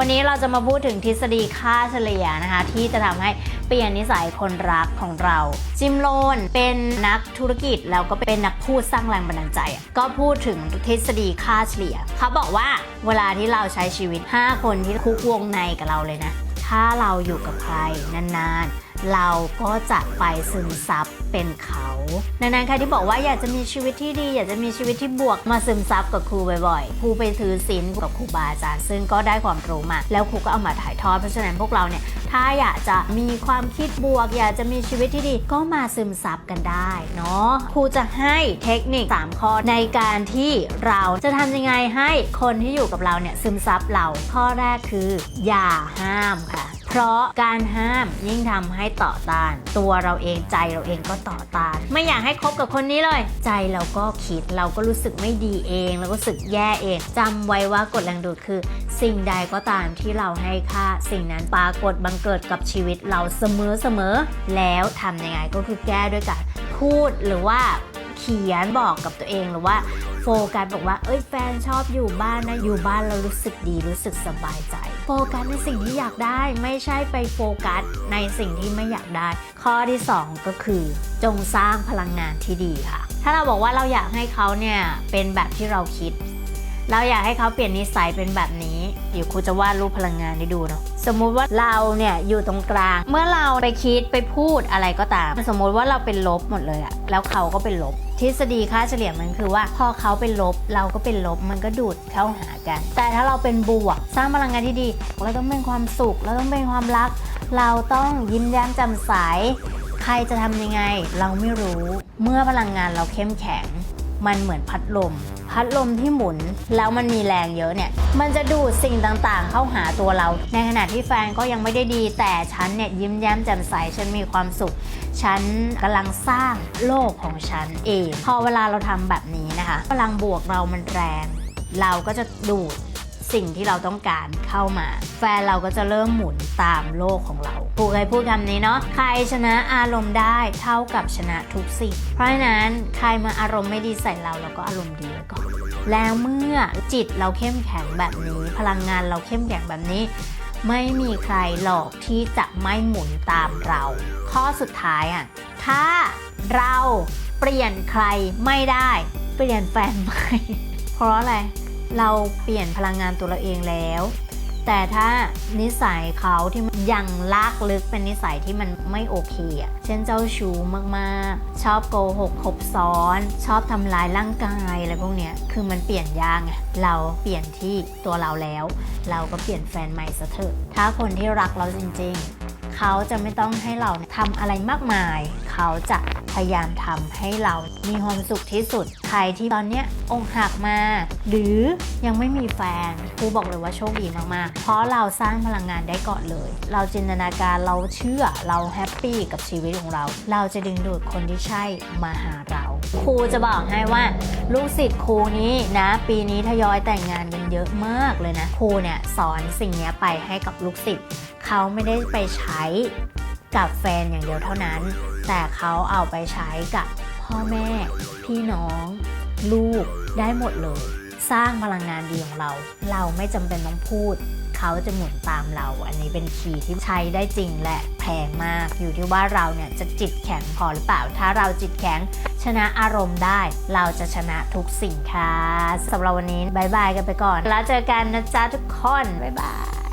วันนี้เราจะมาพูดถึงทฤษฎีค่าเฉลี่ยนะคะ ที่จะทำให้เปลี่ยนนิสัยคนรักของเรา จิมโลนเป็นนักธุรกิจแล้วก็เป็นนักพูดสร้างแรงบันดาลใจอะก็พูดถึงทฤษฎีค่าเฉลี่ย เขาบอกว่าเวลาที่เราใช้ชีวิต 5 คนที่คุกวงในกับเราเลยนะ ถ้าเราอยู่กับใครนานๆ เราก็จะไปซึมซับเป็นเขาดังนั้นใครที่บอกว่าอยากจะมีชีวิตที่ดี อยากจะมีชีวิตที่บวกมาซึมซับกับครูบ่อยๆ ครูไปถือศีลกับครูบาอาจารย์ ซึ่งก็ได้ความรู้มา แล้วครูก็เอามาถ่ายทอด เพราะฉะนั้นพวกเราเนี่ย ถ้าอยากจะมีความคิดบวก อยากจะมีชีวิตที่ดี ก็มาซึมซับกันได้เนาะครูจะให้เทคนิค 3 ข้อในการที่เราจะทำยังไงให้คนที่อยู่กับเราเนี่ยซึมซับเราข้อแรกคือ อย่าห้ามค่ะ เพราะการห้ามยิ่งทำให้ต่อต้าน ตัวเราเองใจเราเองก็ต่อต้าน ไม่อยากให้คบกับคนนี้เลย ใจเราก็คิดเราก็รู้สึกไม่ดีเองเราก็รู้สึกแย่เองจำไว้ว่ากฎแรงดูดคือ สิ่งใดก็ตามที่เราให้ค่า สิ่งนั้นปรากฏบังเกิดกับชีวิตเราเสมอเสมอแล้วทำยังไงก็คือแก้ด้วยการพูดหรือว่าเขียนบอกกับตัวเองหรือว่า โฟกัสบอกว่าเอ้ยแฟนชอบอยู่บ้านนะอยู่บ้านเรารู้สึกดีรู้สึกสบายใจ โฟกัสในสิ่งที่อยากได้ไม่ใช่ไปโฟกัสในสิ่งที่ไม่อยากได้ ข้อที่ 2 ก็คือ จงสร้างพลังงานที่ดีค่ะ ถ้าเราบอกว่าเราอยากให้เขาเนี่ยเป็นแบบที่เราคิด เราอยากให้เขาเปลี่ยนนิสัยเป็นแบบนี้เดี๋ยวครูจะวาดรูปพลังงานให้ดูเนาะ สมมุติว่าเราเนี่ยอยู่ตรงกลาง เมื่อเราไปคิดไปพูดอะไรก็ตาม สมมุติว่าเราเป็นลบหมดเลยอะแล้วเขาก็เป็นลบ ทฤษฎีค่าเฉลี่ยมันคือว่า พอเขาเป็นลบเราก็เป็นลบมันก็ดูดเข้าหากัน แต่ถ้าเราเป็นบวก สร้างพลังงานที่ดี เราต้องเป็นความสุข เราต้องเป็นความรัก เราต้องยิ้มแย้มแจ่มใส ใครจะทำยังไง เราไม่รู้ เมื่อพลังงานเราเข้มแข็ง มันเหมือนพัดลม พัดลมที่หมุนแล้วมันมีแรงเยอะเนี่ย มันจะดูดสิ่งต่างๆ เข้าหาตัวเรา ในขณะที่แฟนก็ยังไม่ได้ดี แต่ฉันเนี่ยยิ้มแย้มแจ่มใสฉันมีความสุข ฉันกำลังสร้างโลกของฉันเอง พอเวลาเราทำแบบนี้นะคะพลังบวกเรามันแรง เราก็จะดูด สิ่งที่เราต้องการเข้ามา แฟนเราก็จะเริ่มหมุนตามโลกของเราครูเคยพูดคำนี้เนาะใครชนะอารมณ์ได้เท่ากับชนะทุกสิ่ง เพราะฉะนั้นใครมาอารมณ์ไม่ดีใส่เราเราก็อารมณ์ดีไว้ก่อนแล้วเมื่อจิตเราเข้มแข็งแบบนี้ พลังงานเราเข้มแข็งแบบนี้ ไม่มีใครหลอกที่จะไม่หมุนตามเรา ข้อสุดท้ายอะถ้าเราเปลี่ยนใครไม่ได้ เปลี่ยนแฟนใหม่เพราะอะไร เราเปลี่ยนพลังงานตัวเราเองแล้ว แต่ถ้านิสัยเขาที่ยังลากลึกเป็นนิสัยที่มันไม่โอเคอะเช่นเจ้าชู้มากๆ ชอบโกหกคบซ้อน ชอบทำร้ายร่างกายอะไรพวกเนี้ยคือมันเปลี่ยนยากไงเราเปลี่ยนที่ตัวเราแล้ว เราก็เปลี่ยนแฟนใหม่ซะเถอะถ้าคนที่รักเราจริง ๆ เขาจะไม่ต้องให้เราทำอะไรมากมาย เขาจะ พยายามทำให้เรามีความสุขที่สุด ใครที่ตอนเนี้ยอกหักมา หรือยังไม่มีแฟนครูบอกเลยว่าโชคดีมากๆ เพราะเราสร้างพลังงานได้ก่อนเลย เราจินตนาการเราเชื่อเราแฮปปี้กับชีวิตของเรา เราจะดึงดูดคนที่ใช่มาหาเรา ครูจะบอกให้ว่า ลูกศิษย์ครูนี้นะ ปีนี้ทยอยแต่งงานกันเยอะมากเลยนะครูเนี่ยสอนสิ่งนี้ไปให้กับลูกศิษย์เขาไม่ได้ไปใช้กับแฟนอย่างเดียวเท่านั้น แต่เขาเอาไปใช้กับพ่อแม่ พี่น้อง ลูกได้หมดเลย สร้างพลังงานดีของเรา เราไม่จำเป็นต้องพูด เขาจะหมุนตามเรา อันนี้เป็นคีย์ที่ใช้ได้จริงและแพงมาก อยู่ที่ว่าเราเนี่ยจะจิตแข็งพอหรือเปล่า ถ้าเราจิตแข็งชนะอารมณ์ได้ เราจะชนะทุกสิ่งค่ะสำหรับวันนี้บายบายกันไปก่อน แล้วเจอกันนะจ๊ะทุกคนบ๊ายบาย